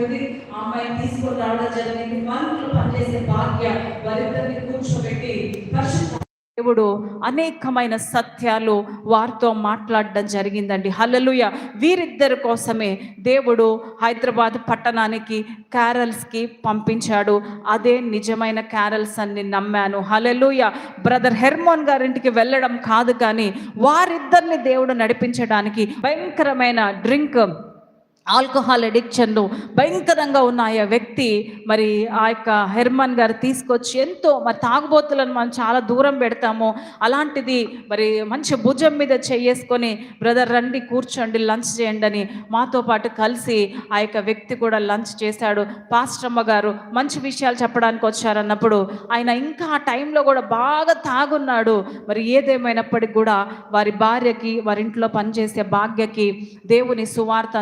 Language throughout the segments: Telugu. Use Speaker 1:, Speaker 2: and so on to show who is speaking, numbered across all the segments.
Speaker 1: కుదిరి ఆ అమ్మాయిని తీసుకొని రావడం జరిగింది. మనలో పనిచేసే భాగ్య వారిద్దరిని కూర్చోబెట్టి పరిశుద్ధ దేవుడు అనేకమైన సత్యాలు వారితో మాట్లాడడం జరిగిందండి. హలలుయ వీరిద్దరి కోసమే దేవుడు హైదరాబాద్ పట్టణానికి క్యారల్స్కి పంపించాడు. అదే నిజమైన క్యారల్స్ అని నమ్మాను. హలలుయ బ్రదర్ హెర్మోన్ గారింటికి వెళ్ళడం కాదు కానీ వారిద్దరిని దేవుడు నడిపించడానికి భయంకరమైన డ్రింక్ ఆల్కహాల్ అడిక్షన్లు భయంకరంగా ఉన్న ఆ వ్యక్తి మరి ఆ యొక్క హెర్మన్ గారు తీసుకొచ్చి ఎంతో మరి తాగుబోతులను మనం చాలా దూరం పెడతాము. అలాంటిది మరి మంచి భుజం మీద చేసుకొని బ్రదర్ రండి కూర్చోండి లంచ్ చేయండి అని మాతో పాటు కలిసి ఆ యొక్క వ్యక్తి కూడా లంచ్ చేశాడు. పాస్టమ్మ గారు మంచి విషయాలు చెప్పడానికి వచ్చారన్నప్పుడు ఆయన ఇంకా ఆ టైంలో కూడా బాగా తాగున్నాడు. మరి ఏదేమైనప్పటికీ కూడా వారి భార్యకి వారి ఇంట్లో పనిచేసే భాగ్యకి దేవుని సువార్త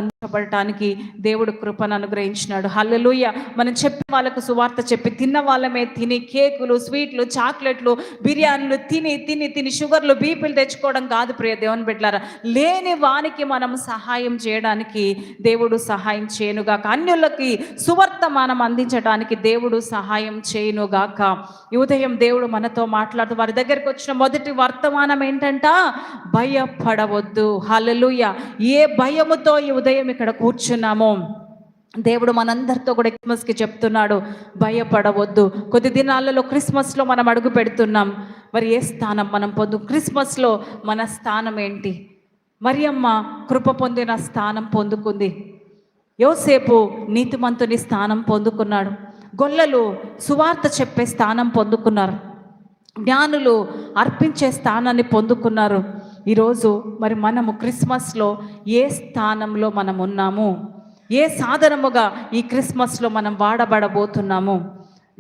Speaker 1: అందించబడటానికి దేవుడు కృపను అనుగ్రహించినాడు. హల్లెలూయ. మనం చెప్పి వాళ్ళకు సువార్త చెప్పి తిన్న వాళ్ళమే తిని కేకులు స్వీట్లు చాక్లెట్లు బిర్యానీలు తిని తిని తిని షుగర్లు బీపీలు తెచ్చుకోవడం కాదు ప్రియ దేవుని బిడ్డలారా. లేని వానికి మనం సహాయం చేయడానికి దేవుడు సహాయం చేయనుగాక. అన్యులకి సువర్తమానం అందించడానికి దేవుడు సహాయం చేయనుగాక. ఈ ఉదయం దేవుడు మనతో మాట్లాడుతూ వారి దగ్గరికి వచ్చిన మొదటి వర్తమానం ఏంటంట? భయపడవద్దు. హల్లెలూయ. ఏ భయముతో ఈ ఉదయం ఇక్కడ కూర్చున్నామో. దేవుడు మనందరితో కూడా క్రిస్మస్కి చెప్తున్నాడు భయపడవద్దు. కొద్ది దినాలలో క్రిస్మస్లో మనం అడుగు పెడుతున్నాం మరి ఏ స్థానం మనం పొందు క్రిస్మస్లో మన స్థానం ఏంటి? మరియమ్మ కృప పొందిన స్థానం పొందుకుంది. యోసేపు నీతిమంతుని స్థానం పొందుకున్నాడు. గొల్లలు సువార్త చెప్పే స్థానం పొందుకున్నారు. జ్ఞానులు అర్పించే స్థానాన్ని పొందుకున్నారు. ఈరోజు మరి మనము క్రిస్మస్లో ఏ స్థానంలో మనం ఉన్నాము ఏ సాధనముగా ఈ క్రిస్మస్లో మనం వాడబడబోతున్నాము?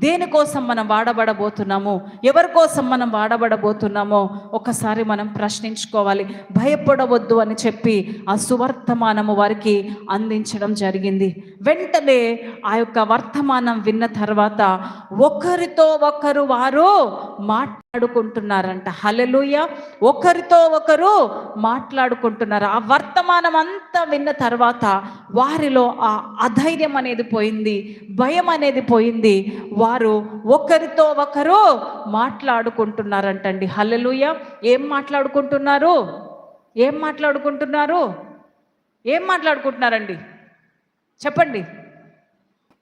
Speaker 1: దేనికోసం మనం వాడబడబోతున్నాము? ఎవరి కోసం మనం వాడబడబోతున్నామో ఒకసారి మనం ప్రశ్నించుకోవాలి. భయపడవద్దు అని చెప్పి ఆ సువర్తమానము వారికి అందించడం జరిగింది. వెంటనే ఆ యొక్క వర్తమానం విన్న తర్వాత ఒకరితో ఒకరు వారు మాట్లాడుకుంటున్నారంట. హలలుయ ఒకరితో ఒకరు మాట్లాడుకుంటున్నారు. ఆ వర్తమానం అంతా విన్న తర్వాత వారిలో ఆ అధైర్యం అనేది పోయింది భయం అనేది పోయింది. వారు ఒకరితో ఒకరు మాట్లాడుకుంటున్నారంటండి. హలలుయ ఏం మాట్లాడుకుంటున్నారు? ఏం మాట్లాడుకుంటున్నారు? ఏం మాట్లాడుకుంటున్నారండి? చెప్పండి.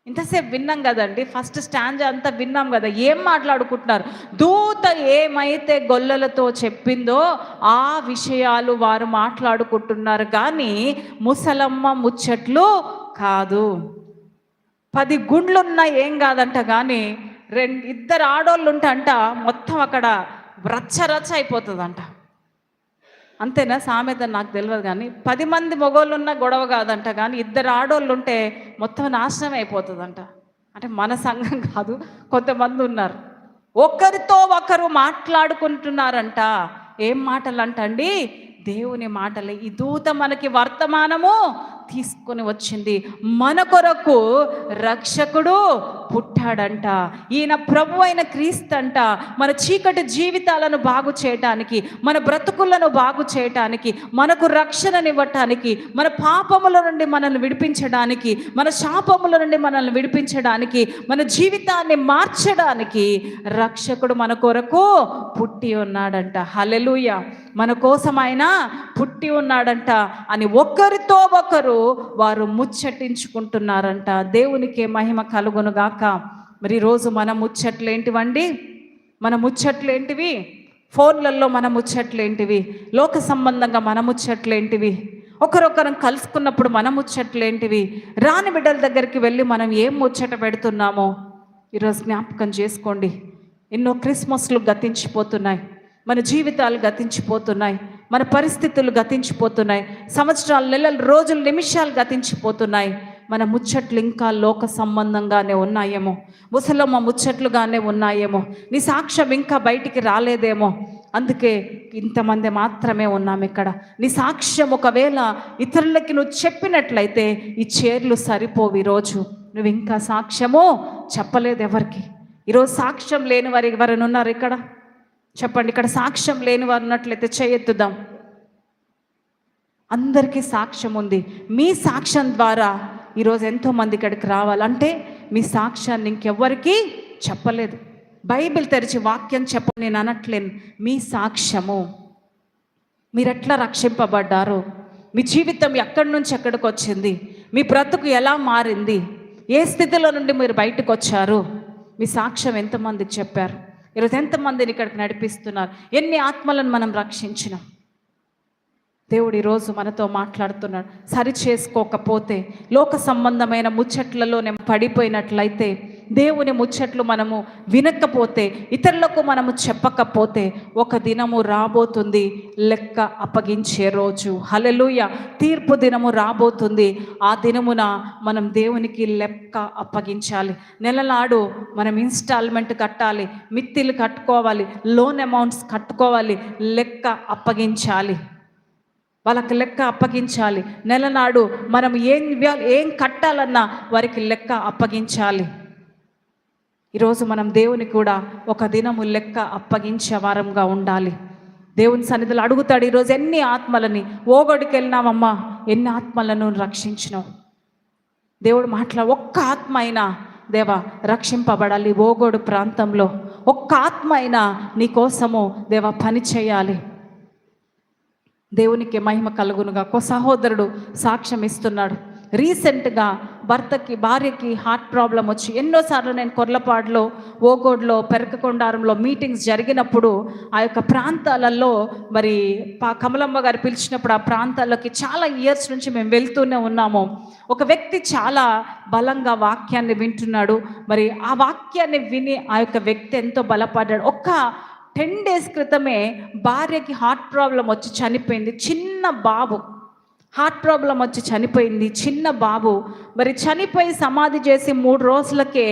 Speaker 1: ఇంతసేపు విన్నాం కదండి ఫస్ట్ స్టాండ్ అంతా విన్నాం కదా ఏం మాట్లాడుకుంటున్నారు? దూత ఏమైతే గొల్లలతో చెప్పిందో ఆ విషయాలు వారు మాట్లాడుకుంటున్నారు కానీ ముసలమ్మ ముచ్చట్లు కాదు. పది గుండ్లున్నా ఏం కాదంట కానీ రెండు ఇద్దరు ఆడోళ్ళు ఉంటే అంట మొత్తం అక్కడ రచ్చ రచ్చ అయిపోతుందంట. అంతేనా? సామెత నాకు తెలియదు కానీ పది మంది మొగోళ్ళు ఉన్న గొడవ కాదంట కానీ ఇద్దరు ఆడోళ్ళు ఉంటే మొత్తం నాశనం అయిపోతుందంట. అంటే మన సంఘం కాదు కొంతమంది ఉన్నారు. ఒకరితో ఒకరు మాట్లాడుకుంటున్నారంట. ఏం మాటలు అంటండి దేవుని మాటలే. ఈ దూత మనకి వర్తమానము తీసుకొని వచ్చింది. మన కొరకు రక్షకుడు పుట్టాడంట. ఈయన ప్రభు అయిన క్రీస్తంట మన చీకటి జీవితాలను బాగు చేయటానికి మన బ్రతుకులను బాగు చేయటానికి మనకు రక్షణనివ్వటానికి మన పాపముల నుండి మనల్ని విడిపించడానికి మన శాపముల నుండి మనల్ని విడిపించడానికి మన జీవితాన్ని మార్చడానికి రక్షకుడు మన కొరకు పుట్టి ఉన్నాడంట. హలెలుయ మన కోసం ఆయన పుట్టి ఉన్నాడంట అని ఒకరితో ఒకరు వారు ముచ్చటించుకుంటున్నారంట. దేవునికి మహిమ కలుగునుగాక మరి రోజు మన ముచ్చట్లు ఏంటివండి? మన ముచ్చట్లు ఏంటివి? ఫోన్లలో మన ముచ్చట్లు ఏంటివి? లోక సంబంధంగా మన ముచ్చట్లు ఏంటివి? ఒకరొకరం కలుసుకున్నప్పుడు మన ముచ్చట్లు ఏంటివి? రాని బిడ్డల దగ్గరికి వెళ్ళి మనం ఏం ముచ్చట పెడుతున్నామో? ఈరోజు జ్ఞాపకం చేసుకోండి. ఎన్నో క్రిస్మస్లు గతించిపోతున్నాయి. మన జీవితాలు గతించిపోతున్నాయి మన పరిస్థితులు గతించిపోతున్నాయి సంవత్సరాలు నెలలు రోజులు నిమిషాలు గతించిపోతున్నాయి. మన ముచ్చట్లు ఇంకా లోక సంబంధంగానే ఉన్నాయేమో ముసలమ్మ ముచ్చట్లుగానే ఉన్నాయేమో నీ సాక్ష్యం ఇంకా బయటికి రాలేదేమో. అందుకే ఇంతమంది మాత్రమే ఉన్నాం ఇక్కడ. నీ సాక్ష్యం ఒకవేళ ఇతరులకి నువ్వు చెప్పినట్లయితే ఈ చీరలు సరిపోవు ఈరోజు. నువ్వు ఇంకా సాక్ష్యమో చెప్పలేదు ఎవరికి. ఈరోజు సాక్ష్యం లేని వారు ఎవరైనా ఉన్నారు ఇక్కడ? చెప్పండి ఇక్కడ సాక్ష్యం లేని వారు ఉన్నట్లయితే చేయెత్తుదాం అందరికీ సాక్ష్యం ఉంది. మీ సాక్ష్యం ద్వారా ఈరోజు ఎంతోమంది ఇక్కడికి రావాలంటే మీ సాక్ష్యాన్ని ఇంకెవ్వరికీ చెప్పలేదు. బైబిల్ తెరిచి వాక్యం చెప్ప నేను అనట్లేను. మీ సాక్ష్యము. మీరు ఎట్లా రక్షింపబడ్డారు? మీ జీవితం ఎక్కడి నుంచి ఎక్కడికి వచ్చింది? మీ బ్రతుకు ఎలా మారింది? ఏ స్థితిలో నుండి మీరు బయటకు వచ్చారు మీ సాక్ష్యం ఎంతమందికి చెప్పారు. ఈరోజు ఎంతమందిని ఇక్కడికి నడిపిస్తున్నారు? ఎన్ని ఆత్మలను మనం రక్షించినాం? దేవుడు ఈరోజు మనతో మాట్లాడుతున్నాడు. సరి చేసుకోకపోతే లోక సంబంధమైన ముచ్చట్లలో నేను పడిపోయినట్లయితే దేవుని ముచ్చట్లు మనము వినకపోతే ఇతరులకు మనము చెప్పకపోతే ఒక దినము రాబోతుంది లెక్క అప్పగించే రోజు. హలలుయ తీర్పు దినము రాబోతుంది. ఆ దినమున మనం దేవునికి లెక్క అప్పగించాలి. నెలలాడు మనం ఇన్స్టాల్మెంట్ కట్టాలి మిత్తిలు కట్టుకోవాలి లోన్ అమౌంట్స్ కట్టుకోవాలి లెక్క అప్పగించాలి. వాళ్ళకి లెక్క అప్పగించాలి. నెలనాడు మనం ఏం ఏం కట్టాలన్నా వారికి లెక్క అప్పగించాలి. ఈరోజు మనం దేవుని కూడా ఒక దినము లెక్క అప్పగించే వారంగా ఉండాలి. దేవుని సన్నిధిలో అడుగుతాడు ఈరోజు ఎన్ని ఆత్మలని ఓగొడికెళ్ళినామమ్మా ఎన్ని ఆత్మలను రక్షించినావు? దేవుడు మాట్లా ఒక్క ఆత్మ అయినా దేవా రక్షింపబడాలి ఓగోడు ప్రాంతంలో. ఒక్క ఆత్మ అయినా నీ కోసము దేవా పని చేయాలి. దేవునికి మహిమ కలుగునుగా ఒక సహోదరుడు సాక్ష్యం ఇస్తున్నాడు రీసెంట్గా భర్తకి భార్యకి హార్ట్ ప్రాబ్లం వచ్చి ఎన్నోసార్లు నేను కొర్లపాడులో ఓగోడ్లో పెరకకొండారంలో మీటింగ్స్ జరిగినప్పుడు ఆ యొక్క ప్రాంతాలలో మరి పా కమలమ్మ గారు పిలిచినప్పుడు ఆ ప్రాంతాల్లోకి చాలా ఇయర్స్ నుంచి మేము వెళ్తూనే ఉన్నాము. ఒక వ్యక్తి చాలా బలంగా వాక్యాన్ని వింటున్నాడు. మరి ఆ వాక్యాన్ని విని ఆ యొక్క వ్యక్తి ఎంతో బలపడ్డాడు. ఒక్క టెన్ డేస్ క్రితమే భార్యకి హార్ట్ ప్రాబ్లం వచ్చి చనిపోయింది. చిన్న బాబు. హార్ట్ ప్రాబ్లం వచ్చి చనిపోయింది. చిన్న బాబు. మరి చనిపోయి సమాధి చేసి మూడు రోజులకే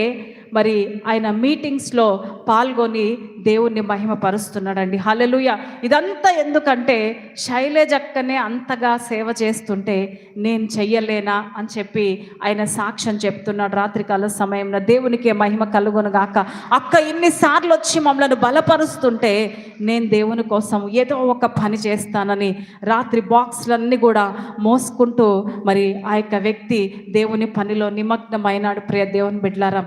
Speaker 1: మరి ఆయన మీటింగ్స్లో పాల్గొని దేవుణ్ణి మహిమపరుస్తున్నాడండి. హలలుయ ఇదంతా ఎందుకంటే శైలజక్కనే అంతగా సేవ చేస్తుంటే నేను చెయ్యలేనా అని చెప్పి ఆయన సాక్ష్యం చెప్తున్నాడు రాత్రికాల సమయంలో. దేవునికి మహిమ కలుగునుగాక అక్క ఇన్నిసార్లు వచ్చి మమ్మల్ని బలపరుస్తుంటే నేను దేవుని కోసం ఏదో ఒక పని చేస్తానని రాత్రి బాక్స్లన్నీ కూడా మోసుకుంటూ మరి ఆ యొక్క వ్యక్తి దేవుని పనిలో నిమగ్నమైనాడు. ప్రియ దేవుని బిడ్లారా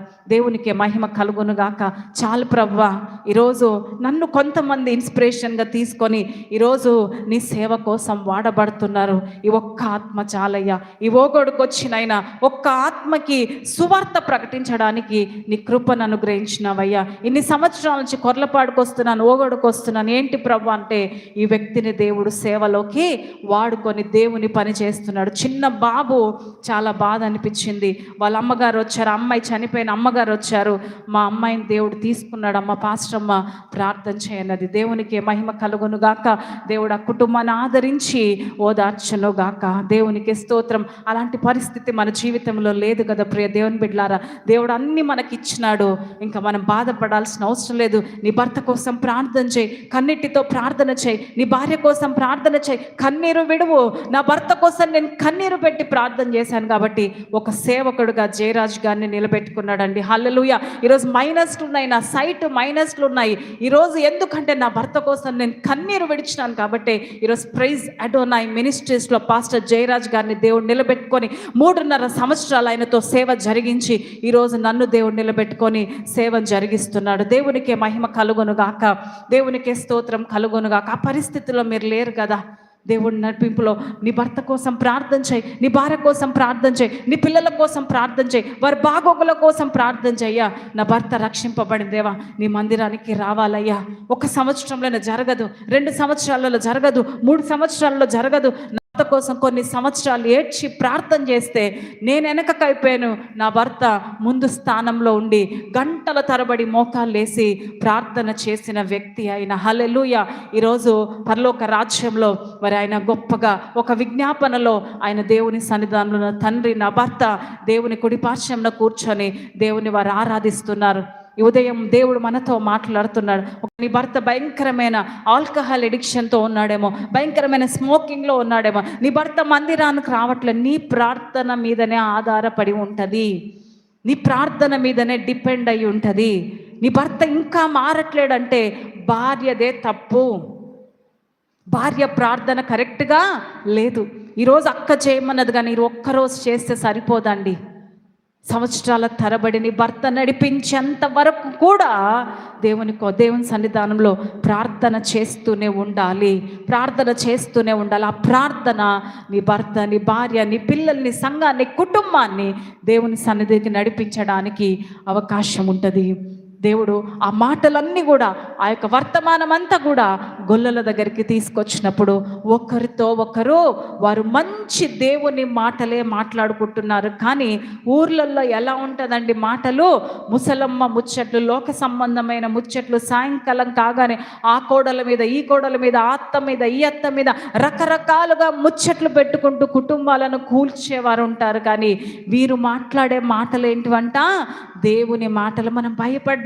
Speaker 1: దేవునికి మహిమ కలుగును గాక చాలు ప్రవ్వా ఈరోజు నన్ను కొంతమంది ఇన్స్పిరేషన్గా తీసుకొని ఈరోజు నీ సేవ కోసం వాడబడుతున్నారు. ఈ ఒక్క ఆత్మ చాలయ్యా. ఈ ఓగొడుకొచ్చినైనా ఒక్క ఆత్మకి సువార్త ప్రకటించడానికి నీ కృపను అనుగ్రహించినావయ్యా. ఇన్ని సంవత్సరాల నుంచి కొర్లపాడుకు ఓగొడుకొస్తున్నాను. వస్తున్నాను ఏంటి ప్రభు అంటే ఈ వ్యక్తిని దేవుడు సేవలోకి వాడుకొని దేవుని పని చేస్తున్నాడు. చిన్న బాబు చాలా బాధ అనిపించింది. వాళ్ళ అమ్మగారు వచ్చారు. అమ్మాయి చనిపోయిన అమ్మగారు వచ్చారు. మా అమ్మాయిని దేవుడు తీసుకున్నాడు అమ్మ పాస్టమ్మ ప్రార్థన చేయనది. దేవునికి మహిమ కలుగును గాక. దేవుడు ఆ కుటుంబాన్ని ఆదరించి ఓదార్చను గాక. దేవునికి స్తోత్రం. అలాంటి పరిస్థితి మన జీవితంలో లేదు కదా ప్రియ దేవుని బిడ్లారా దేవుడు అన్ని మనకి ఇచ్చినాడు ఇంకా మనం బాధపడాల్సిన అవసరం లేదు. నీ భర్త కోసం ప్రార్థన చేయి. కన్నిటితో ప్రార్థన చేయి. నీ భార్య కోసం ప్రార్థన చేయి. కన్నీరు విడువు. నా భర్త కోసం నేను కన్నీరు పెట్టి ప్రార్థన చేశాను కాబట్టి ఒక సేవకుడుగా జయరాజ్ గారిని నిలబెట్టుకున్నాడండి. హల్ హల్లెలూయ ఈరోజు మైనస్లు ఉన్నాయి నా సైట్ మైనస్లు ఉన్నాయి. ఈరోజు ఎందుకంటే నా భర్త కోసం నేను కన్నీరు విడిచినాను కాబట్టి ఈరోజు ప్రైజ్ అడోనాయ్ మినిస్ట్రీస్లో పాస్టర్ జయరాజ్ గారిని దేవుడు నిలబెట్టుకొని మూడున్నర సంవత్సరాలు ఆయనతో సేవ జరిగించి ఈరోజు నన్ను దేవుడు నిలబెట్టుకొని సేవ జరిగిస్తున్నాడు. దేవునికి మహిమ కలుగొనుగాక. దేవునికే దేవునికి స్తోత్రం కలుగొనుగాక. ఆ పరిస్థితిలో మీరు లేరు కదా. దేవుడి నడిపింపులో నీ భర్త కోసం ప్రార్థన చేయి నీ భార్య కోసం ప్రార్థన చేయి నీ పిల్లల కోసం ప్రార్థన చేయి వారి బాగోగుల కోసం ప్రార్థన చెయ్యా నా భర్త రక్షింపబడిందేవా నీ మందిరానికి రావాలయ్యా. ఒక సంవత్సరంలో జరగదు రెండు సంవత్సరాలలో జరగదు మూడు సంవత్సరాలలో జరగదు. భర్త కోసం కొన్ని సంవత్సరాలు ఏడ్చి ప్రార్థన చేస్తే నేను వెనకకైపోయాను. నా భర్త ముందు స్థానంలో ఉండి గంటల తరబడి మోకాలు లేసి ప్రార్థన చేసిన వ్యక్తి అయిన హలెలుయ ఈరోజు పరలోక రాజ్యంలో మరి ఆయన గొప్పగా ఒక విజ్ఞాపనలో ఆయన దేవుని సన్నిధానంలో తండ్రి నా భర్త దేవుని కుడిపార్శ్వంలో కూర్చొని దేవుని వారు ఆరాధిస్తున్నారు. ఈ ఉదయం దేవుడు మనతో మాట్లాడుతున్నాడు. నీ భర్త భయంకరమైన ఆల్కహాల్ ఎడిక్షన్తో ఉన్నాడేమో భయంకరమైన స్మోకింగ్లో ఉన్నాడేమో నీ భర్త మందిరానికి రావట్లేదు నీ ప్రార్థన మీదనే ఆధారపడి ఉంటుంది. నీ ప్రార్థన మీదనే డిపెండ్ అయి ఉంటుంది. నీ భర్త ఇంకా మారట్లేడంటే భార్యదే తప్పు. భార్య ప్రార్థన కరెక్ట్గా లేదు. ఈరోజు అక్క చేయమన్నది కానీ ఒక్కరోజు చేస్తే సరిపోదండి. సంవత్సరాల తరబడిని భర్త నడిపించేంత వరకు కూడా దేవుని దేవుని సన్నిధానంలో ప్రార్థన చేస్తూనే ఉండాలి. ప్రార్థన చేస్తూనే ఉండాలి. ఆ ప్రార్థన నీ భర్త నీ భార్య నీ పిల్లల్ని సంఘాన్ని కుటుంబాన్ని దేవుని సన్నిధికి నడిపించడానికి అవకాశం ఉంటుంది. దేవుడు ఆ మాటలన్నీ కూడా ఆ యొక్క వర్తమానం అంతా కూడా గొల్లల దగ్గరికి తీసుకొచ్చినప్పుడు ఒకరితో ఒకరు వారు మంచి దేవుని మాటలే మాట్లాడుకుంటున్నారు. కానీ ఊర్లలో ఎలా ఉంటుందండి మాటలు? ముసలమ్మ ముచ్చట్లు లోక సంబంధమైన ముచ్చట్లు సాయంకాలం కాగానే ఆ కోడల మీద ఈ కోడల మీద ఆ అత్త మీద ఈ అత్త మీద రకరకాలుగా ముచ్చట్లు పెట్టుకుంటూ కుటుంబాలను కూల్చేవారు ఉంటారు. కానీ వీరు మాట్లాడే మాటలు ఏంటివంట? దేవుని మాటలు మనం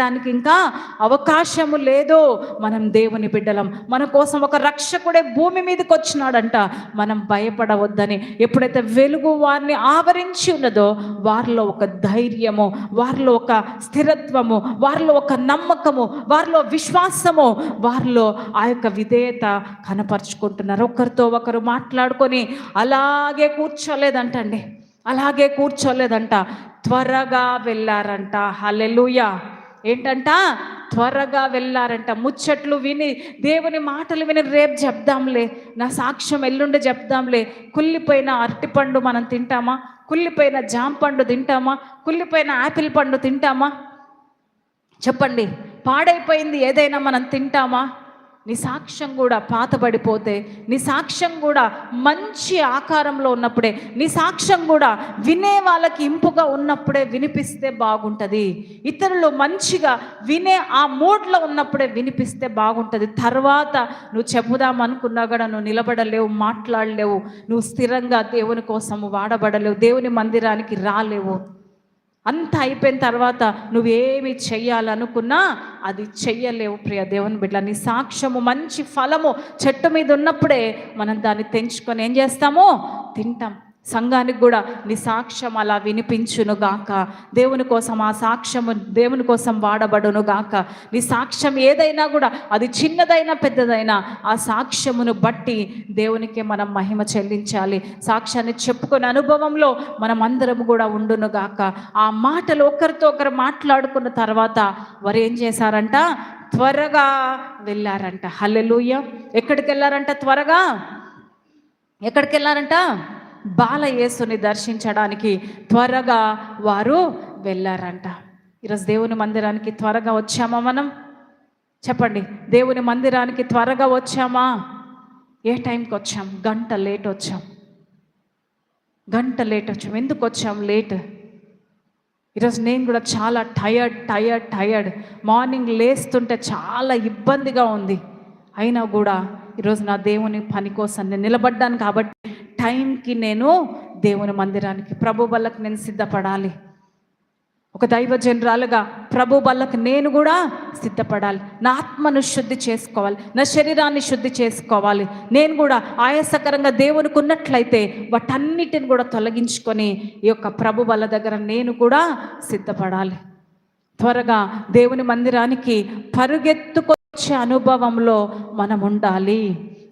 Speaker 1: భయపడడానికి ఇంకా అవకాశము లేదో మనం దేవుని బిడ్డలం. మన కోసం ఒక రక్షకుడే భూమి మీదకి వచ్చినాడంట. మనం భయపడవద్దని ఎప్పుడైతే వెలుగు వారిని ఆవరించి ఉన్నదో వారిలో ఒక ధైర్యము వారిలో ఒక స్థిరత్వము వారిలో ఒక నమ్మకము వారిలో విశ్వాసము వారిలో ఆ యొక్క విధేయత కనపరుచుకుంటున్నారు. ఒకరితో ఒకరు మాట్లాడుకొని అలాగే కూర్చోలేదంటండి. అలాగే కూర్చోలేదంట. త్వరగా వెళ్ళారంట. హలెలుయా ఏంటంట? త్వరగా వెళ్ళారంట. ముచ్చట్లు విని దేవుని మాటలు విని రేపు చెప్దాంలే. నా సాక్ష్యం ఎల్లుండి చెప్దాంలే. కుళ్ళిపోయిన అరటిపండు మనం తింటామా? కుళ్ళిపోయిన జామ పండు తింటామా? కుళ్ళిపోయిన యాపిల్ పండు తింటామా? చెప్పండి. పాడైపోయింది ఏదైనా మనం తింటామా? నీ సాక్ష్యం కూడా పాతబడిపోతే నీ సాక్ష్యం కూడా మంచి ఆకారంలో ఉన్నప్పుడే నీ సాక్ష్యం కూడా వినే వాళ్ళకి ఇంపుగా ఉన్నప్పుడే వినిపిస్తే బాగుంటుంది. ఇతరులు మంచిగా వినే ఆ మూడ్లో ఉన్నప్పుడే వినిపిస్తే బాగుంటుంది. తర్వాత నువ్వు చెబుదాం కూడా నువ్వు నిలబడలేవు మాట్లాడలేవు నువ్వు స్థిరంగా దేవుని కోసం వాడబడలేవు దేవుని మందిరానికి రాలేవు. అంత అయిపోయిన తర్వాత నువ్వేమి చెయ్యాలనుకున్నా అది చెయ్యలేవు ప్రియ దేవుని బిడ్డ. నీ సాక్ష్యము మంచి ఫలము చెట్టు మీద ఉన్నప్పుడే మనం దాన్ని తెంచుకొని ఏం చేస్తాము? తింటాం. సంఘానికి కూడా నీ సాక్ష్యం అలా వినిపించును గాక. దేవుని కోసం ఆ సాక్ష్యము దేవుని కోసం వాడబడును గాక. నీ సాక్ష్యం ఏదైనా కూడా అది చిన్నదైనా పెద్దదైనా ఆ సాక్ష్యమును బట్టి దేవునికి మనం మహిమ చెల్లించాలి. సాక్ష్యాన్ని చెప్పుకునే అనుభవంలో మనం అందరం కూడా ఉండును గాక. ఆ మాటలు ఒకరితో ఒకరు మాట్లాడుకున్న తర్వాత వారు ఏం చేశారంట? త్వరగా వెళ్ళారంట. హల్లెలూయ. ఎక్కడికి వెళ్ళారంట త్వరగా? ఎక్కడికి వెళ్ళారంట బాలయేసుని దర్శించడానికి త్వరగా వారు వెళ్ళారంట. ఈరోజు దేవుని మందిరానికి త్వరగా వచ్చామా మనం? చెప్పండి దేవుని మందిరానికి త్వరగా వచ్చామా? ఏ టైంకి వచ్చాం? గంట లేట్ వచ్చాం. గంట లేట్ వచ్చాం. ఎందుకు వచ్చాం లేట్? ఈరోజు నేను కూడా చాలా టయర్డ్ టయర్డ్ టయర్డ్ మార్నింగ్ లేస్తుంటే చాలా ఇబ్బందిగా ఉంది. అయినా కూడా ఈరోజు నా దేవుని పని కోసం నేను నిలబడ్డాను కాబట్టి టైంకి నేను దేవుని మందిరానికి ప్రభు వల్లకు నేను సిద్ధపడాలి. ఒక దైవ జనరాలుగా ప్రభు వల్లకు నేను కూడా సిద్ధపడాలి. నా ఆత్మను శుద్ధి చేసుకోవాలి. నా శరీరాన్ని శుద్ధి చేసుకోవాలి. నేను కూడా ఆయాసకరంగా దేవునికి ఉన్నట్లయితే వాటన్నిటిని కూడా తొలగించుకొని ఈ యొక్క ప్రభు వల్ల దగ్గర నేను కూడా సిద్ధపడాలి. త్వరగా దేవుని మందిరానికి వచ్చే అనుభవంలో మనం ఉండాలి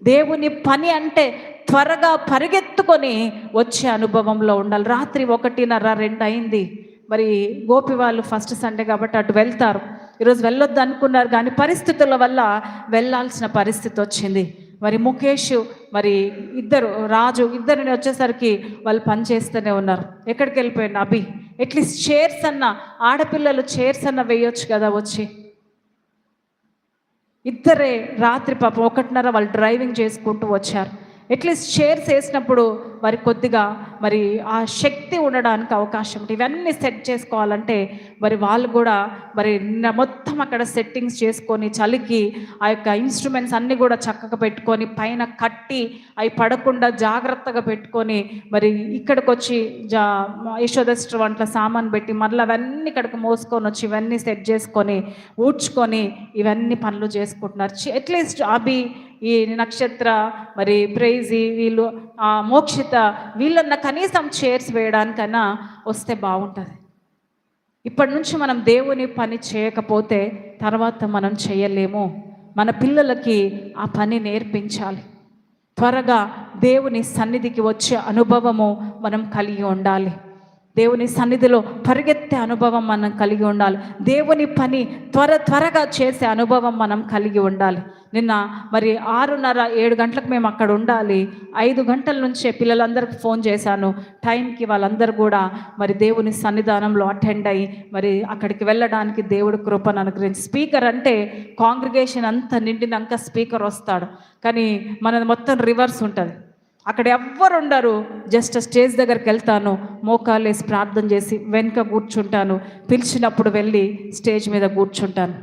Speaker 1: దేవుని పని అంటే త్వరగా పరిగెత్తుకొని వచ్చే అనుభవంలో ఉండాలి. రాత్రి ఒకటిన్నర రెండు అయింది. మరి గోపి వాళ్ళు ఫస్ట్ సండే కాబట్టి అటు వెళ్తారు. ఈరోజు వెళ్ళొద్దు అనుకున్నారు కానీ పరిస్థితుల వల్ల వెళ్ళాల్సిన పరిస్థితి వచ్చింది. మరి ముఖేష్ మరి ఇద్దరు రాజు ఇద్దరిని వచ్చేసరికి వాళ్ళు పని చేస్తూనే ఉన్నారు. ఎక్కడికి వెళ్ళిపోయింది అభి అట్లీస్ట్ చైర్స్ అన్న ఆడపిల్లలు చైర్స్ అన్న వేయొచ్చు కదా వచ్చి. ఇద్దరే రాత్రి పాపం ఒకటిన్నర వాళ్ళు డ్రైవింగ్ చేసుకుంటూ వచ్చారు. అట్లీస్ట్ షేర్స్ వేసినప్పుడు మరి కొద్దిగా మరి ఆ శక్తి ఉండడానికి అవకాశం ఉంటుంది ఇవన్నీ సెట్ చేసుకోవాలంటే మరి వాళ్ళు కూడా మరి మొత్తం అక్కడ సెట్టింగ్స్ చేసుకొని చలికి ఆ యొక్క ఇన్స్ట్రుమెంట్స్ అన్నీ కూడా చక్కగా పెట్టుకొని పైన కట్టి అవి పడకుండా జాగ్రత్తగా పెట్టుకొని మరి ఇక్కడికి వచ్చి జా యశోదష్ట వంటల సామాన్ పెట్టి మళ్ళీ అవన్నీ ఇక్కడికి మోసుకొని వచ్చి ఇవన్నీ సెట్ చేసుకొని ఊడ్చుకొని ఇవన్నీ పనులు చేసుకుంటున్నారు. అట్లీస్ట్ అభి ఈ నక్షత్ర మరి ప్రైజీ వీళ్ళు ఆ మోక్షిత వీళ్ళన్న కనీసం చైర్స్ వేయడానికన్నా వస్తే బాగుంటుంది. ఇప్పటి నుంచి మనం దేవుని పని చేయకపోతే తర్వాత మనం చేయలేము. మన పిల్లలకి ఆ పని నేర్పించాలి. త్వరగా దేవుని సన్నిధికి వచ్చే అనుభవము మనం కలిగి ఉండాలి. దేవుని సన్నిధిలో పరిగెత్తే అనుభవం మనం కలిగి ఉండాలి. దేవుని పని త్వర త్వరగా చేసే అనుభవం మనం కలిగి ఉండాలి. నిన్న మరి ఆరున్నర ఏడు గంటలకు మేము అక్కడ ఉండాలి. ఐదు గంటల నుంచే పిల్లలందరికీ ఫోన్ చేశాను. టైంకి వాళ్ళందరూ కూడా మరి దేవుని సన్నిధానంలో అటెండ్ అయ్యి మరి అక్కడికి వెళ్ళడానికి దేవుడి కృపను అనుగ్రహించి స్పీకర్ అంటే కాంగ్రిగేషన్ అంతా నిండినాక స్పీకర్ వస్తాడు. కానీ మనది మొత్తం రివర్స్ ఉంటుంది. అక్కడ ఎవ్వరు ఉండరు జస్ట్ స్టేజ్ దగ్గరికి వెళ్తాను. మోకాలు వేసి ప్రార్థన చేసి వెనుక కూర్చుంటాను. పిలిచినప్పుడు వెళ్ళి స్టేజ్ మీద కూర్చుంటాను.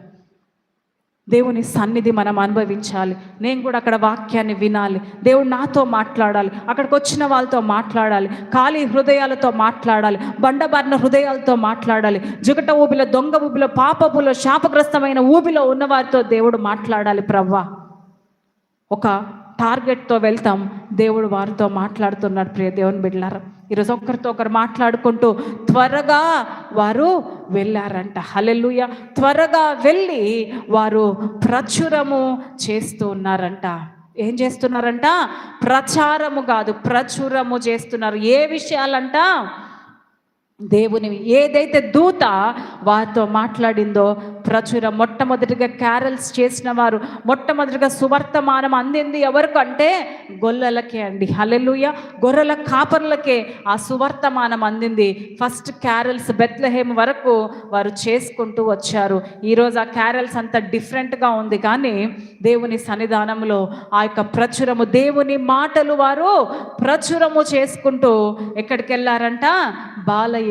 Speaker 1: దేవుని సన్నిధి మనం అనుభవించాలి. నేను కూడా అక్కడ వాక్యాన్ని వినాలి. దేవుడు నాతో మాట్లాడాలి. అక్కడికి వచ్చిన వాళ్ళతో మాట్లాడాలి. ఖాళీ హృదయాలతో మాట్లాడాలి. బండబారిన హృదయాలతో మాట్లాడాలి. జుగట ఊబిలో దొంగ ఊబిలో పాపపులో శాపగ్రస్తమైన ఊబిలో ఉన్నవారితో దేవుడు మాట్లాడాలి ప్రవ్వా. ఒక టార్గెట్తో వెళ్తాం. దేవుడు వారితో మాట్లాడుతున్నాడు ప్రియ దేవుని బిడ్డలారా. ఈరోజు ఒకరితో ఒకరు మాట్లాడుకుంటూ త్వరగా వారు వెళ్ళారంట. హలెలుయ త్వరగా వెళ్ళి వారు ప్రచురము చేస్తూ ఉన్నారంట. ఏం చేస్తున్నారంట? ప్రచారము కాదు ప్రచురము చేస్తున్నారు. ఏ విషయాలంట? దేవుని ఏదైతే దూత వారితో మాట్లాడిందో ప్రచుర మొట్టమొదటిగా క్యారల్స్ చేసిన వారు మొట్టమొదటిగా సువర్తమానం అందింది ఎవరికి అంటే గొల్లలకే అండి. హలెలుయ గొర్రెల కాపర్లకే ఆ సువర్తమానం అందింది. ఫస్ట్ క్యారల్స్ బెత్లహేమ్ వరకు వారు చేసుకుంటూ వచ్చారు. ఈరోజు ఆ క్యారల్స్ అంత డిఫరెంట్గా ఉంది. కానీ దేవుని సన్నిధానంలో ఆ యొక్క ప్రచురము దేవుని మాటలు వారు ప్రచురము చేసుకుంటూ ఎక్కడికి వెళ్ళారంట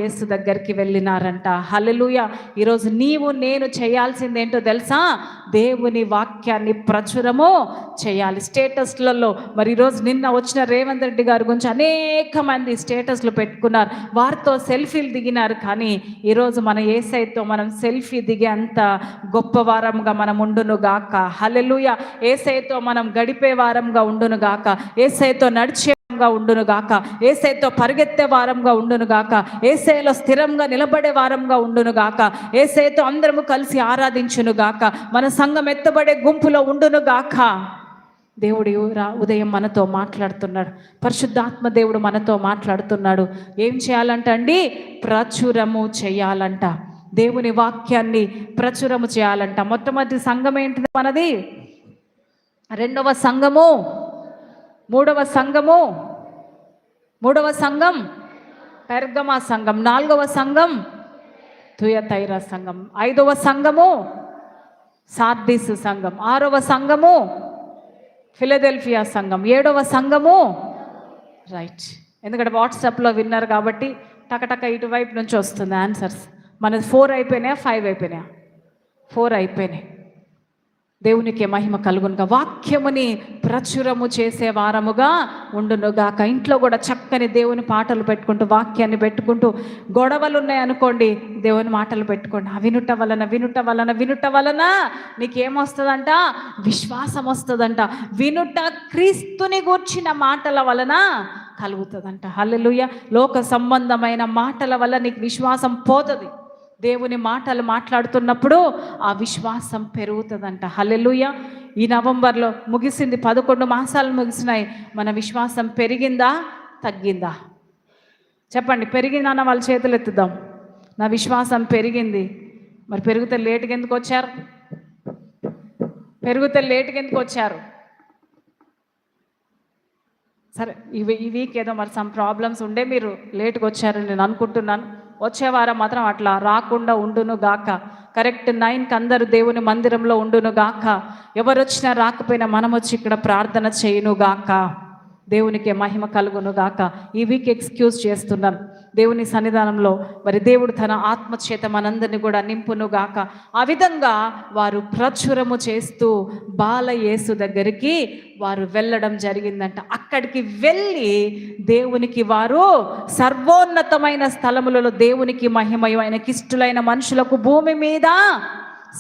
Speaker 1: యేసు దగ్గరికి వెళ్ళినారంట. హలలుయ ఈరోజు నీవు నేను చేయాల్సింది ఏంటో తెలుసా? దేవుని వాక్యాన్ని ప్రచురము చేయాలి. స్టేటస్లలో మరి ఈరోజు నిన్న వచ్చిన రేవంత్ రెడ్డి గారి గురించి అనేక మంది స్టేటస్లు పెట్టుకున్నారు. వారితో సెల్ఫీలు దిగినారు కానీ ఈరోజు మన ఏసైతో మనం సెల్ఫీ దిగే అంత గొప్ప వారంగా మనం ఉండును గాక. హలలుయ ఏసైతో మనం గడిపే వారంగా ఉండును గాక. ఏసైతో నడిచే వారంగా ఉండును గాక. ఏసైతో పరిగెత్తే వారంగా ఉండును గాక. ఏసైలో స్థిరంగా నిలబడే వారంగా ఉండును గాక. ఏసైతో అందరము కలిసి ఆరాధించును గాక. మన సంఘం ఎత్తబడే గుంపులో ఉండును గాక. దేవుడు ఉదయం మనతో మాట్లాడుతున్నాడు. పరిశుద్ధాత్మ దేవుడు మనతో మాట్లాడుతున్నాడు. ఏం చేయాలంట అండి? ప్రచురము చేయాలంట. దేవుని వాక్యాన్ని ప్రచురము చేయాలంట. మొట్టమొదటి సంఘం ఏంటిది మనది? రెండవ సంఘము. మూడవ సంఘము. మూడవ సంఘం. పెర్గమా సంఘం. నాలుగవ సంఘం. తుయతైర సంఘం. ఐదవ సంఘము. సార్దీస్ సంఘం. ఆరవ సంఘము. ఫిలదెల్ఫియా సంఘం. ఏడవ సంఘము. రైట్. ఎందుకంటే వాట్సాప్లో విన్నారు కాబట్టి టకటక ఇటువైపు నుంచి వస్తుంది ఆన్సర్స్. మనది ఫోర్ అయిపోయినాయా? ఫైవ్ అయిపోయినాయా? ఫోర్ అయిపోయినాయి. దేవునికి మహిమ కలుగునుగా. వాక్యముని ప్రచురము చేసే వారముగా ఉండునుగాక. ఇంట్లో కూడా చక్కని దేవుని పాటలు పెట్టుకుంటూ వాక్యాన్ని పెట్టుకుంటూ గొడవలు ఉన్నాయనుకోండి దేవుని మాటలు పెట్టుకోండి. ఆ వినుట వలన వినుట వలన వినుట వలన నీకేమొస్తుందంట? విశ్వాసం వస్తుందంట వినుట క్రీస్తుని గూర్చిన మాటల వలన కలుగుతుందంట. హల్లెలుయ. లోక సంబంధమైన మాటల వల్ల నీకు విశ్వాసం పోతుంది. దేవుని మాటలు మాట్లాడుతున్నప్పుడు ఆ విశ్వాసం పెరుగుతుందంట. హలెలుయ ఈ నవంబర్లో ముగిసింది పదకొండు మాసాలు ముగిసినాయి. మన విశ్వాసం పెరిగిందా తగ్గిందా? చెప్పండి పెరిగిందన్న వాళ్ళ చేతులు ఎత్తుదాం. నా విశ్వాసం పెరిగింది. మరి పెరిగితే లేటుగా ఎందుకు వచ్చారు? పెరిగితే లేటుగా ఎందుకు వచ్చారు? సరే ఈ ఈ వీక్ ఏదో మరి సమ్ ప్రాబ్లమ్స్ ఉండే మీరు లేటుగా వచ్చారని నేను అనుకుంటున్నాను. వచ్చే వారం మాత్రం అట్లా రాకుండా ఉండును గాక కరెక్ట్ నైన్కి అందరూ దేవుని మందిరంలో ఉండును గాక ఎవరు వచ్చినా రాకపోయినా మనం వచ్చి ఇక్కడ ప్రార్థన చేయును గాక దేవునికి మహిమ కలుగును గాక ఈ వీక్ ఎక్స్క్యూజ్ చేస్తున్నాను. దేవుని సన్నిధానంలో మరి దేవుడు తన ఆత్మచేత మనందరిని కూడా నింపునుగాక. ఆ విధంగా వారు ప్రచురము చేస్తూ బాలయేసు దగ్గరికి వారు వెళ్ళడం జరిగిందంట. అక్కడికి వెళ్ళి దేవునికి వారు సర్వోన్నతమైన స్థలములలో దేవునికి మహిమయు కిష్టులైన మనుషులకు భూమి మీద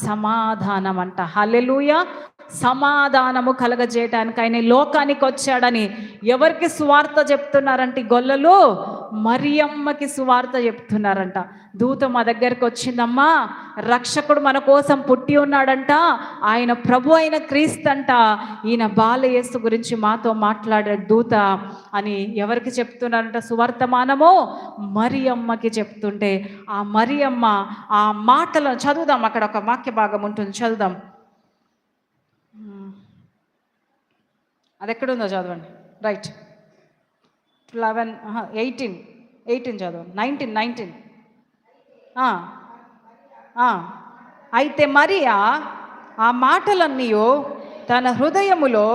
Speaker 1: సమాధానం అంట హల్లెలూయ! సమాధానము కలగజేయటానికి ఆయన ఈ లోకానికి వచ్చాడని ఎవరికి స్వార్థ చెప్తున్నారంటే గొల్లలు? మరియమ్మకి సువార్త చెప్తున్నారంట. దూత మా దగ్గరికి వచ్చిందమ్మా రక్షకుడు మన కోసం పుట్టి ఉన్నాడంట ఆయన ప్రభు అయిన క్రీస్తంట ఈయన బాలయేసు గురించి మాతో మాట్లాడే దూత అని ఎవరికి చెప్తున్నారంట సువర్తమానము మరియమ్మకి చెప్తుంటే ఆ మరియమ్మ ఆ మాటలను చదువుదాం అక్కడ ఒక వాక్య భాగం ఉంటుంది చదువుదాం. అది ఎక్కడుందో చదవండి. రైట్. లెవెన్ ఎయిటీన్ ఎయిటీన్ చదవండి. Nineteen nineteen. అయితే మరియా ఆ మాటలన్నీ తన హృదయములో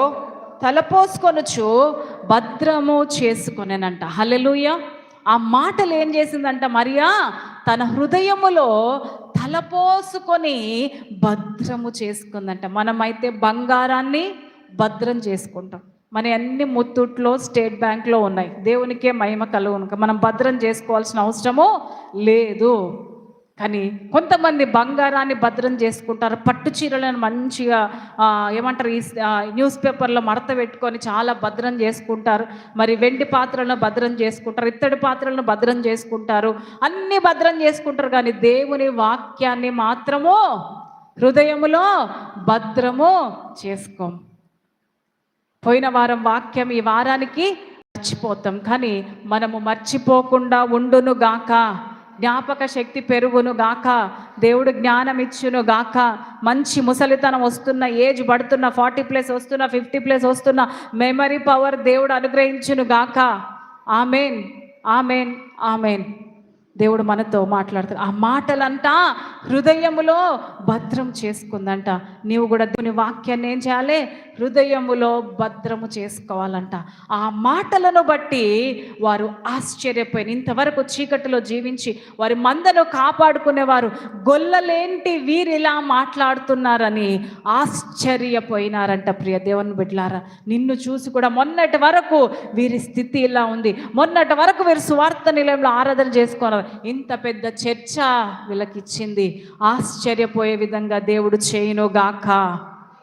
Speaker 1: తలపోసుకొనుచు భద్రము చేసుకొనేనంట. హలెలుయ ఆ మాటలు ఏం చేసిందంట మరియా? తన హృదయములో తలపోసుకొని భద్రము చేసుకుందంట. మనమైతే బంగారాన్ని భద్రం చేసుకుంటాం. మన అన్ని ముత్తుట్లో స్టేట్ బ్యాంక్లో ఉన్నాయి. దేవునికే మహిమ కలుగునుక మనం భద్రం చేసుకోవాల్సిన అవసరము లేదు. కానీ కొంతమంది బంగారాన్ని భద్రం చేసుకుంటారు. పట్టు చీరలను మంచిగా ఏమంటారు ఈ న్యూస్ పేపర్లో మడత పెట్టుకొని చాలా భద్రం చేసుకుంటారు. మరి వెండి పాత్రలను భద్రం చేసుకుంటారు. ఇత్తడి పాత్రలను భద్రం చేసుకుంటారు. అన్ని భద్రం చేసుకుంటారు. కానీ దేవుని వాక్యాన్ని మాత్రము హృదయములో భద్రము చేసుకోం. పోయిన వారం వాక్యం ఈ వారానికి మర్చిపోతాం కానీ మనము మర్చిపోకుండా ఉండును గాక. జ్ఞాపక శక్తి పెరుగును గాక. దేవుడు జ్ఞానం ఇచ్చును గాక. మంచి ముసలితనం వస్తున్న ఏజ్ పడుతున్న ఫార్టీ ప్లస్ వస్తున్న ఫిఫ్టీ ప్లస్ వస్తున్న మెమరీ పవర్ దేవుడు అనుగ్రహించును గాక. Amen amen amen. దేవుడు మనతో మాట్లాడుతాడు ఆ మాటలంట హృదయములో భద్రం చేసుకుందంట. నీవు కూడా దేవుని వాక్యాన్ని ఏం చేయాలి? హృదయములో భద్రము చేసుకోవాలంట. ఆ మాటలను బట్టి వారు ఆశ్చర్యపోయిన ఇంతవరకు చీకటిలో జీవించి వారి మందను కాపాడుకునేవారు గొల్లలేంటి వీరిలా మాట్లాడుతున్నారని ఆశ్చర్యపోయినారంట ప్రియ దేవుని బిడ్లారా నిన్ను చూసి కూడా మొన్నటి వరకు వీరి స్థితి ఇలా ఉంది. మొన్నటి వరకు వీరు స్వార్థ నిలయంలో ఆరాధన చేసుకున్నారు. ఇంత పెద్ద చర్చ వీళ్ళకి ఇచ్చింది ఆశ్చర్యపోయే విధంగా దేవుడు చేయను గాక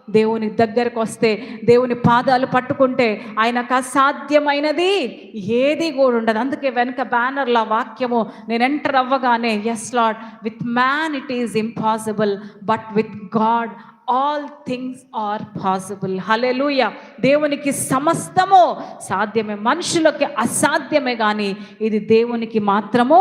Speaker 1: దేవుని దగ్గరకు వస్తే దేవుని పాదాలు పట్టుకుంటే ఆయనకు అసాధ్యమైనది ఏది కూడా ఉండదు. అందుకే వెనక బ్యానర్ల వాక్యము నేను ఎంటర్ అవ్వగానే as Lord with man it is impossible but with God all things are possible hallelujah దేవునికి సమస్తము సాధ్యమే. మనుషులకి అసాధ్యమే కానీ ఇది దేవునికి మాత్రము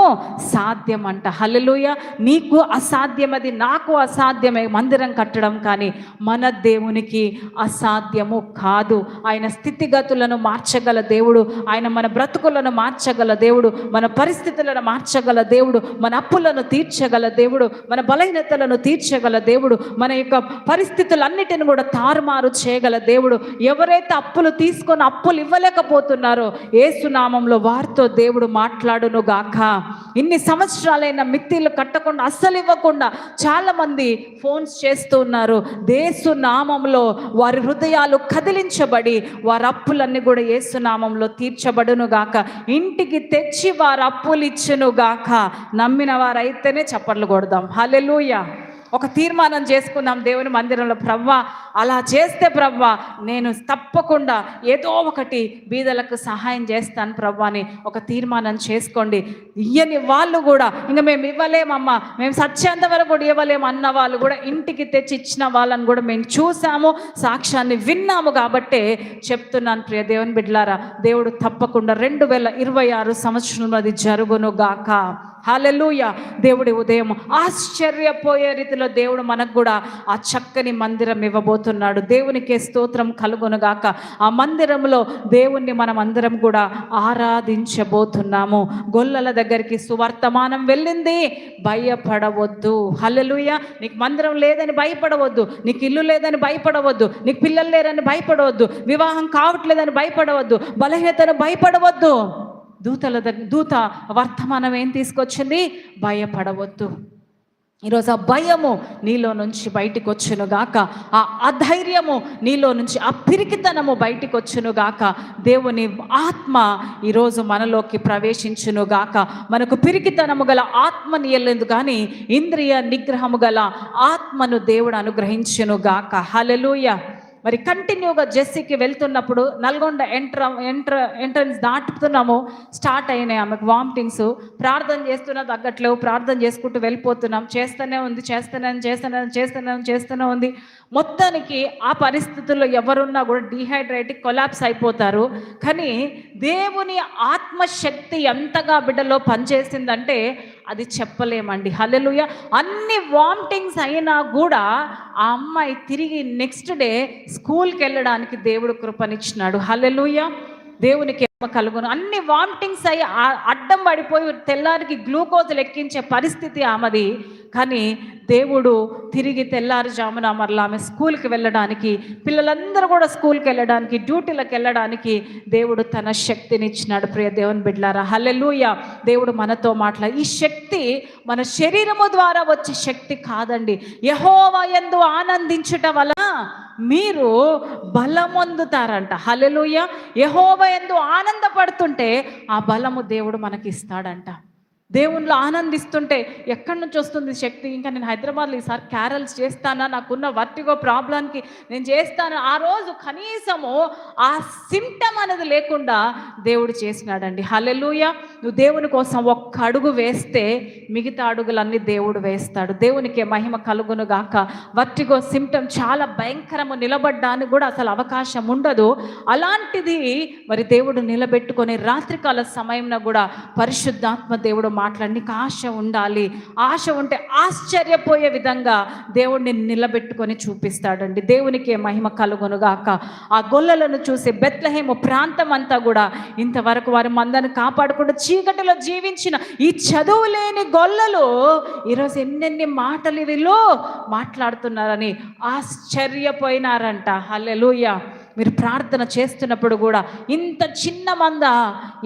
Speaker 1: సాధ్యం అంట హలెలూయ నీకు అసాధ్యమది నాకు అసాధ్యమే మందిరం కట్టడం కానీ మన దేవునికి అసాధ్యము కాదు. ఆయన స్థితిగతులను మార్చగల దేవుడు ఆయన మన బ్రతుకులను మార్చగల దేవుడు మన పరిస్థితులను మార్చగల దేవుడు మన అప్పులను తీర్చగల దేవుడు మన బలహీనతలను తీర్చగల దేవుడు మన యొక్క పరిస్థితులన్నిటిని కూడా తారుమారు చేయగల దేవుడు. ఎవరైతే అప్పులు తీసుకొని అప్పులు ఇవ్వలేకపోతున్నారో ఏసునామంలో వారితో దేవుడు మాట్లాడును గాక. ఇన్ని సంవత్సరాలైన మిత్తిలు కట్టకుండా అస్సలు ఇవ్వకుండా చాలా మంది ఫోన్స్ చేస్తూ ఉన్నారు. దేశు నామంలో వారి హృదయాలు కదిలించబడి వారి అప్పులన్నీ కూడా ఏసునామంలో తీర్చబడును గాక. ఇంటికి తెచ్చి వారు అప్పులు ఇచ్చును గాక. నమ్మిన వారైతేనే చప్పట్లు కొడదాం. హలెలుయా ఒక తీర్మానం చేసుకున్నాం దేవుని మందిరంలో ప్రవ్వా అలా చేస్తే ప్రవ్వా నేను తప్పకుండా ఏదో ఒకటి బీదలకు సహాయం చేస్తాను ప్రవ్వా అని ఒక తీర్మానం చేసుకోండి. ఇయ్యని వాళ్ళు కూడా ఇంకా మేము ఇవ్వలేమమ్మా మేము సత్యంత వరకు కూడా ఇవ్వలేము అన్న వాళ్ళు కూడా ఇంటికి తెచ్చి ఇచ్చిన వాళ్ళని కూడా మేము చూసాము సాక్ష్యాన్ని విన్నాము కాబట్టే చెప్తున్నాను ప్రియ దేవుని బిడ్డలారా దేవుడు తప్పకుండా రెండు వేల ఇరవై ఆరు సంవత్సరంలో అది జరుగును గాక. హాలెలూయ దేవుడి ఉదయం ఆశ్చర్యపోయే రీతిలో దేవుడు మనకు కూడా ఆ చక్కని మందిరం ఇవ్వబోతున్నాడు. దేవునికే స్తోత్రం కలుగొనుగాక. ఆ మందిరంలో దేవుణ్ణి మనం అందరం కూడా ఆరాధించబోతున్నాము. గొల్లల దగ్గరికి సువర్తమానం వెళ్ళింది. భయపడవద్దు. హలలుయ నీకు మందిరం లేదని భయపడవద్దు. నీకు ఇల్లు లేదని భయపడవద్దు. నీకు పిల్లలు లేరని భయపడవద్దు. వివాహం కావట్లేదని భయపడవద్దు. బలహీనతను భయపడవద్దు. దూతల దగ్గర దూత వర్తమానం ఏం తీసుకొచ్చింది? భయపడవద్దు. ఈరోజు ఆ భయము నీలో నుంచి బయటికి వచ్చును గాక. ఆ అధైర్యము నీలో నుంచి ఆ పిరికితనము బయటికి వచ్చును గాక. దేవుని ఆత్మ ఈరోజు మనలోకి ప్రవేశించును గాక. మనకు పిరికితనము గల ఆత్మని వెళ్ళేందు కానీ ఇంద్రియ నిగ్రహము గల ఆత్మను దేవుడు అనుగ్రహించును గాక. హలెలూయ మరి కంటిన్యూగా జెస్సీకి వెళ్తున్నప్పుడు నల్గొండ ఎంట్ర ఎంట్ర ఎంట్రన్స్ దాటుతున్నాము. స్టార్ట్ అయినాయి ఆమెకు వామిటింగ్స్ ప్రార్థన చేస్తున్నా తగ్గట్లేవు. ప్రార్థన చేసుకుంటూ వెళ్ళిపోతున్నాం. చేస్తూనే ఉంది చేస్తూనే చేస్తూనే చేస్తూనే చేస్తూనే ఉంది. మొత్తానికి ఆ పరిస్థితుల్లో ఎవరున్నా కూడా డిహైడ్రేట్ కొలాప్స్ అయిపోతారు. కానీ దేవుని ఆత్మశక్తి ఎంతగా బిడ్డలో పనిచేసిందంటే అది చెప్పలేమండి. హలెలుయ అన్ని వామిటింగ్స్ అయినా కూడా ఆ అమ్మాయి తిరిగి నెక్స్ట్ డే స్కూల్కి వెళ్ళడానికి దేవుడు కృపనిచ్చినాడు. హలెలుయ దేవునికి ఎమ్మ కలుగును. అన్ని వామిటింగ్స్ అయ్యి అడ్డం పడిపోయి తెల్లారికి గ్లూకోజ్ లెక్కించే పరిస్థితి ఆమెది. కానీ దేవుడు తిరిగి తెల్లారుజామున మరలా ఆమె స్కూల్కి వెళ్ళడానికి పిల్లలందరూ కూడా స్కూల్కి వెళ్ళడానికి డ్యూటీలకు వెళ్ళడానికి దేవుడు తన శక్తిని ఇచ్చినాడు. ప్రియ దేవుని బిడ్లారా హల్లెలూయ. దేవుడు మనతో మాట్లా ఈ శక్తి మన శరీరము ద్వారా వచ్చే శక్తి కాదండి. యహోవా ఎందు ఆనందించుట వలన మీరు బలమొందుతారంట. హల్లెలూయ. యహోవ ఎందు ఆనందపడుతుంటే ఆ బలము దేవుడు మనకి ఇస్తాడంట దేవుణ్ణిలో ఆనందిస్తుంటే ఎక్కడి నుంచి వస్తుంది శక్తి? ఇంకా నేను హైదరాబాద్లో ఈసారి క్యారల్స్ చేస్తానా? నాకున్న వర్టిగో ప్రాబ్లంకి నేను చేస్తాను? ఆ రోజు కనీసము ఆ సిమ్టమ్ అనేది లేకుండా దేవుడు చేసినాడండి. హలెలుయ నువ్వు దేవుని కోసం ఒక్క అడుగు వేస్తే మిగతా అడుగులన్నీ దేవుడు వేస్తాడు. దేవునికి మహిమ కలుగును గాక. వర్టిగో సిమ్టమ్ చాలా భయంకరము నిలబడ్డానికి కూడా అసలు అవకాశం ఉండదు. అలాంటిది మరి దేవుడు నిలబెట్టుకొని రాత్రికాల సమయంలో కూడా పరిశుద్ధాత్మ దేవుడు మాటలన్నీ ఆశ ఉండాలి. ఆశ ఉంటే ఆశ్చర్యపోయే విధంగా దేవుడిని నిలబెట్టుకొని చూపిస్తాడండి. దేవునికి మహిమ కలుగునుగాక. ఆ గొల్లలను చూసి బెత్లహేమ ప్రాంతం అంతా కూడా ఇంతవరకు వారి మందని కాపాడకుండా చీకటిలో జీవించిన ఈ చదువు లేని గొల్లలు ఈరోజు ఎన్నెన్ని మాటలు వీళ్ళు మాట్లాడుతున్నారని ఆశ్చర్యపోయినారంట. హల్లెలూయా. మీరు ప్రార్థన చేస్తున్నప్పుడు కూడా ఇంత చిన్న మంద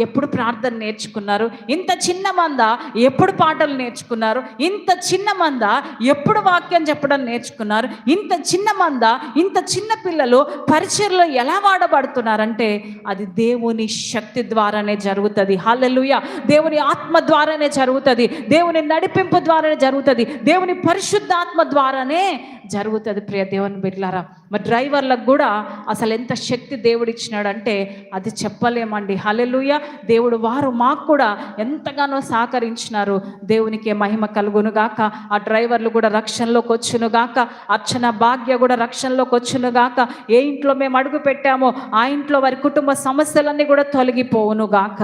Speaker 1: ఎప్పుడు ప్రార్థన నేర్చుకున్నారు? ఇంత చిన్న మంద ఎప్పుడు పాటలు నేర్చుకున్నారు? ఇంత చిన్న మంద ఎప్పుడు వాక్యం చెప్పడం నేర్చుకున్నారు? ఇంత చిన్న మంద ఇంత చిన్న పిల్లలు పరిచయలో ఎలా వాడబడుతున్నారంటే అది దేవుని శక్తి ద్వారానే జరుగుతుంది. హల్లెలూయా! దేవుని ఆత్మ ద్వారానే జరుగుతుంది. దేవుని నడిపింపు ద్వారానే జరుగుతుంది. దేవుని పరిశుద్ధాత్మ ద్వారానే జరుగుతుంది ప్రియ దేవుని బిడ్లారా మరి డ్రైవర్లకు కూడా అసలు ఎంత శక్తి దేవుడు ఇచ్చినాడంటే అది చెప్పలేమండి. హలెలుయ దేవుడు వారు మాకు కూడా ఎంతగానో సహకరించినారు. దేవునికి మహిమ కలుగునుగాక. ఆ డ్రైవర్లు కూడా రక్షణలోకి వచ్చునుగాక. అర్చన భాగ్య కూడా రక్షణలోకి వచ్చునుగాక. ఏ ఇంట్లో మేము అడుగు పెట్టామో ఆ ఇంట్లో వారి కుటుంబ సమస్యలన్నీ కూడా తొలగిపోవునుగాక.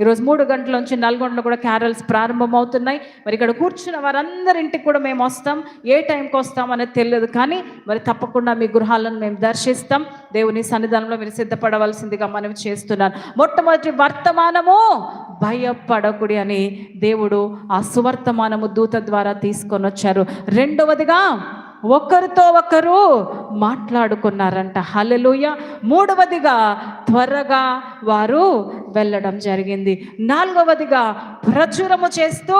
Speaker 1: ఈరోజు మూడు గంటల నుంచి నల్గొండలో కూడా క్యారల్స్ ప్రారంభమవుతున్నాయి. మరి ఇక్కడ కూర్చున్న వారందరింటికి కూడా మేము వస్తాం. ఏ టైంకి వస్తాం అనేది తెలియదు కానీ మరి తప్పకుండా మీ గృహాలను మేము దర్శిస్తాం. దేవుని సన్నిధానంలో మీరు సిద్ధపడవలసిందిగా మనం చేస్తున్నాను. మొట్టమొదటి వర్తమానము భయపడకుడి అని దేవుడు ఆ సువర్తమానము దూత ద్వారా తీసుకొని వచ్చారు. రెండవదిగా ఒకరితో ఒకరు మాట్లాడుకున్నారంట. హలలుయ మూడవదిగా త్వరగా వారు వెళ్ళడం జరిగింది. నాలుగవదిగా ప్రచురము చేస్తూ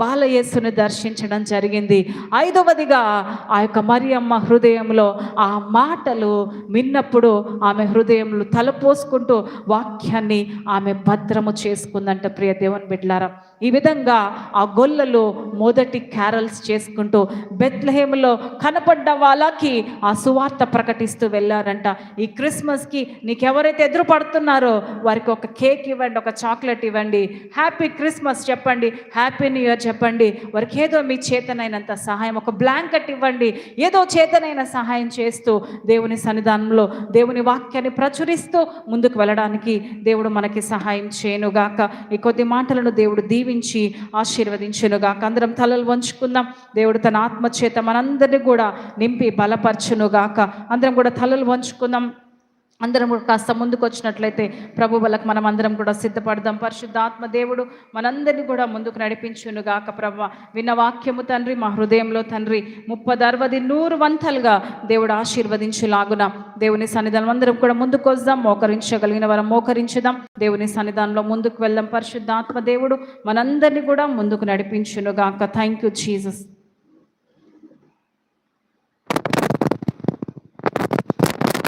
Speaker 1: బాలయేసుని దర్శించడం జరిగింది. ఐదవదిగా ఆ యొక్క మరియమ్మ హృదయంలో ఆ మాటలు విన్నప్పుడు ఆమె హృదయంలో తలపోసుకుంటూ వాక్యాన్ని ఆమె భద్రము చేసుకుందంట ప్రియ దేవుని బిడ్లారా ఈ విధంగా ఆ గొల్లలు మొదటి క్యారల్స్ చేసుకుంటూ బెత్లహేములో కనపడ్డ వాళ్ళకి ఆ సువార్త ప్రకటిస్తూ వెళ్ళారంట. ఈ క్రిస్మస్కి నీకెవరైతే ఎదురు పడుతున్నారో వారికి ఒక కేక్ ఇవ్వండి ఒక చాక్లెట్ ఇవ్వండి. హ్యాపీ క్రిస్మస్ చెప్పండి హ్యాపీ న్యూ ఇయర్ చెప్పండి. వారికి ఏదో మీ చేతనైనంత సహాయం ఒక బ్లాంకెట్ ఇవ్వండి. ఏదో చేతనైన సహాయం చేస్తూ దేవుని సన్నిధానంలో దేవుని వాక్యాన్ని ప్రచురిస్తూ ముందుకు వెళ్ళడానికి దేవుడు మనకి సహాయం చేయనుగాక. ఈ కొద్ది మాటలను దేవుడు దీవించి ఆశీర్వదించునుగాక. అందరం తలలు వంచుకుందాం. దేవుడు తన ఆత్మ చేత మనందరినీ కూడా నింపి బలపరచునుగాక. అందరం కూడా తలలు వంచుకుందాం. అందరం కూడా కాస్త ముందుకు వచ్చినట్లయితే ప్రభు వాళ్ళకి మనం అందరం కూడా సిద్ధపడదాం. పరిశుద్ధాత్మ దేవుడు మనందరినీ కూడా ముందుకు నడిపించును గాక ప్రభ. విన్న వాక్యము తండ్రి మా హృదయంలో తండ్రి ముప్పది అరవది నూరు వంతలుగా దేవుడు ఆశీర్వదించులాగున. దేవుని సన్నిధానం అందరం కూడా ముందుకు వద్దాం మోకరించగలిగిన వారం మోకరించుదాం. దేవుని సన్నిధానంలో ముందుకు వెళ్దాం. పరిశుద్ధాత్మ దేవుడు మనందరినీ కూడా ముందుకు నడిపించును గాక. Thank you Jesus